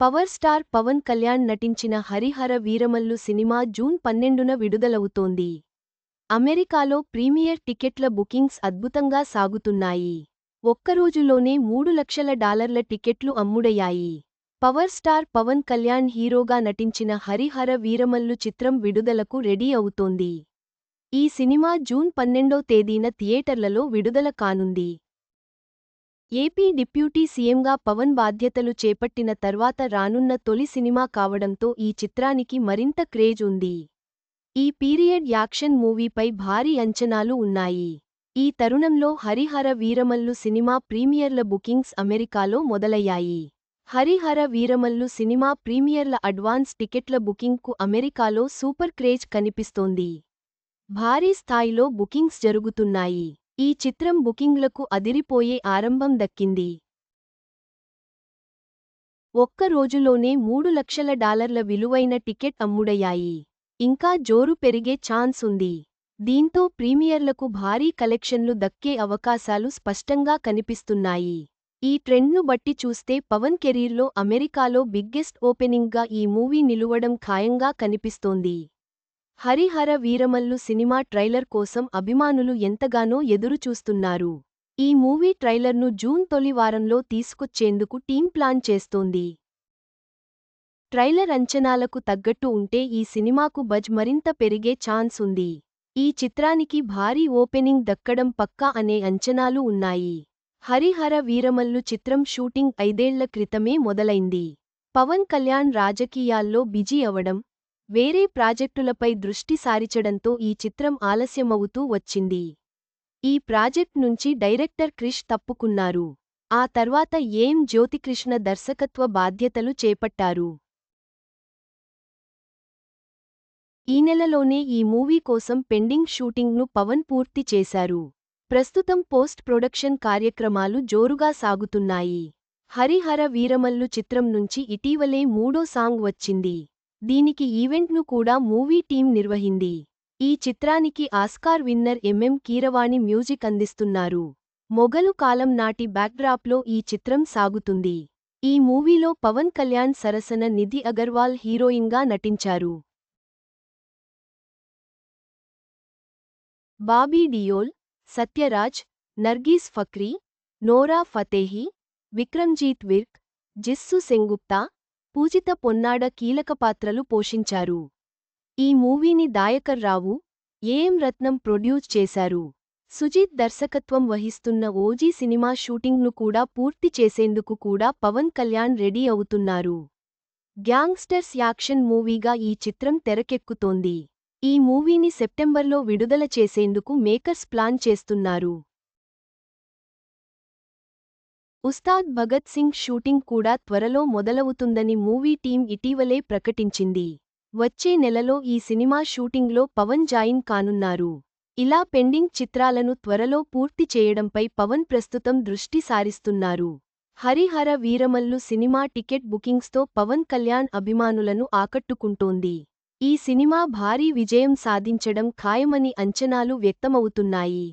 Power star Pawan Kalyan నటించిన Harihara Veeramallu cinema June పన్నెండున విడుదలవుతోంది. అమెరికాలో ప్రీమియర్ టికెట్ల బుకింగ్స్ అద్భుతంగా సాగుతున్నాయి. ఒక్కరోజులోనే మూడు లక్షల డాలర్ల టికెట్లు అమ్ముడయ్యాయి. పవర్ స్టార్ పవన్ కళ్యాణ్ హీరోగా నటించిన హరిహర వీరమల్లు చిత్రం విడుదలకు రెడీ అవుతోంది. ఈ సినిమా జూన్ పన్నెండో తేదీన థియేటర్లలో విడుదల కానుంది. ఏపీ డిప్యూటీ సీఎంగా పవన్ బాధ్యతలు చేపట్టిన తర్వాత రానున్న తొలి సినిమా కావడంతో ఈ చిత్రానికి మరింత క్రేజ్ ఉంది. ఈ పీరియడ్ యాక్షన్ మూవీపై భారీ అంచనాలు ఉన్నాయి. ఈ తరుణంలో హరిహర వీరమల్లు సినిమా ప్రీమియర్ల బుకింగ్స్ అమెరికాలో మొదలయ్యాయి. హరిహర వీరమల్లు సినిమా ప్రీమియర్ల అడ్వాన్స్ టికెట్ల బుకింగ్కు అమెరికాలో సూపర్ క్రేజ్ కనిపిస్తోంది. భారీ స్థాయిలో బుకింగ్స్ జరుగుతున్నాయి. ఈ చిత్రం బుకింగ్లకు అదిరిపోయే ఆరంభం దక్కింది. ఒక్క రోజులోనే మూడు లక్షల డాలర్ల విలువైన టికెట్ అమ్ముడయ్యాయి. ఇంకా జోరు పెరిగే ఛాన్స్ ఉంది. దీంతో ప్రీమియర్లకు భారీ కలెక్షన్లు దక్కే అవకాశాలు స్పష్టంగా కనిపిస్తున్నాయి. ఈ ట్రెండ్ను బట్టి చూస్తే పవన్ కెరీర్లో అమెరికాలో బిగ్గెస్ట్ ఓపెనింగ్గా ఈ మూవీ నిలువడం ఖాయంగా కనిపిస్తోంది. హరిహర వీరమల్లు సినిమా ట్రైలర్ కోసం అభిమానులు ఎంతగానో ఎదురుచూస్తున్నారు. ఈ మూవీ ట్రైలర్ను జూన్ తొలి వారంలో తీసుకొచ్చేందుకు టీం ప్లాన్ చేస్తోంది. ట్రైలర్ అంచనాలకు తగ్గట్టు ఉంటే ఈ సినిమాకు బజ్ మరింత పెరిగే ఛాన్స్ ఉంది. ఈ చిత్రానికి భారీ ఓపెనింగ్ దక్కడం పక్కా అనే అంచనాలు ఉన్నాయి. హరిహర వీరమల్లు చిత్రం షూటింగ్ ఐదేళ్ళ క్రితమే మొదలైంది. పవన్ కళ్యాణ్ రాజకీయాల్లో బిజీ అవడం వేరే ప్రాజెక్టులపై దృష్టి సారిచడంతో ఈ చిత్రం ఆలస్యమవుతూ వచ్చింది. ఈ ప్రాజెక్ట్ నుంచి డైరెక్టర్ క్రిష్ తప్పుకున్నారు. ఆ తర్వాత ఏం జ్యోతికృష్ణ దర్శకత్వ బాధ్యతలు చేపట్టారు? ఈ నెలలోనే ఈ మూవీ కోసం పెండింగ్ షూటింగ్ను పవన్ పూర్తి చేశారు. ప్రస్తుతం పోస్ట్ ప్రొడక్షన్ కార్యక్రమాలు జోరుగా సాగుతున్నాయి. హరిహర వీరమల్లు చిత్రం నుంచి ఇటీవలే మూడో సాంగ్ వచ్చింది. దీనికి ఈవెంట్ను కూడా మూవీ టీం నిర్వహింది. ఈ చిత్రానికి Oscar winner MM Keeravani music అందిస్తున్నారు. మొగలు కాలం నాటి బ్యాక్డ్రాప్లో ఈ చిత్రం సాగుతుంది. ఈ మూవీలో పవన్ కళ్యాణ్ సరసన నిధి అగర్వాల్ హీరోయిన్గా నటించారు. బాబీ డియోల్ సత్యరాజ్ నర్గీస్ ఫక్రీ నోరా ఫతేహి విక్రంజీత్ విర్క్ జిస్సు సెంగుప్తా పూజిత పొన్నాడ కీలక పాత్రలు పోషించారు. ఈ మూవీని Dayakar Rao AM Ratnam produce చేశారు. సుజీత్ దర్శకత్వం వహిస్తున్న ఓజీ సినిమా షూటింగ్ను కూడా పూర్తి చేసేందుకు కూడా పవన్ కళ్యాణ్ రెడీ అవుతున్నారు. గ్యాంగ్స్టర్స్ యాక్షన్ మూవీగా ఈ చిత్రం తెరకెక్కుతోంది. ఈ మూవీని సెప్టెంబర్లో విడుదల చేసేందుకు మేకర్స్ ప్లాన్ చేస్తున్నారు. ఉస్తాద్ భగత్ సింగ్ షూటింగ్ కూడా త్వరలో మొదలవుతుందని మూవీ టీం ఇటీవలే ప్రకటించింది. వచ్చే నెలలో ఈ సినిమా షూటింగ్లో పవన్ జాయిన్ కానున్నారు. ఇలా పెండింగ్ చిత్రాలను త్వరలో పూర్తి చేయడంపై పవన్ ప్రస్తుతం దృష్టి సారిస్తున్నారు. హరిహర వీరమల్లు సినిమా టికెట్ బుకింగ్స్తో పవన్ కళ్యాణ్ అభిమానులను ఆకట్టుకుంటోంది. ఈ సినిమా భారీ విజయం సాధించడం ఖాయమని అంచనాలు వ్యక్తమవుతున్నాయి.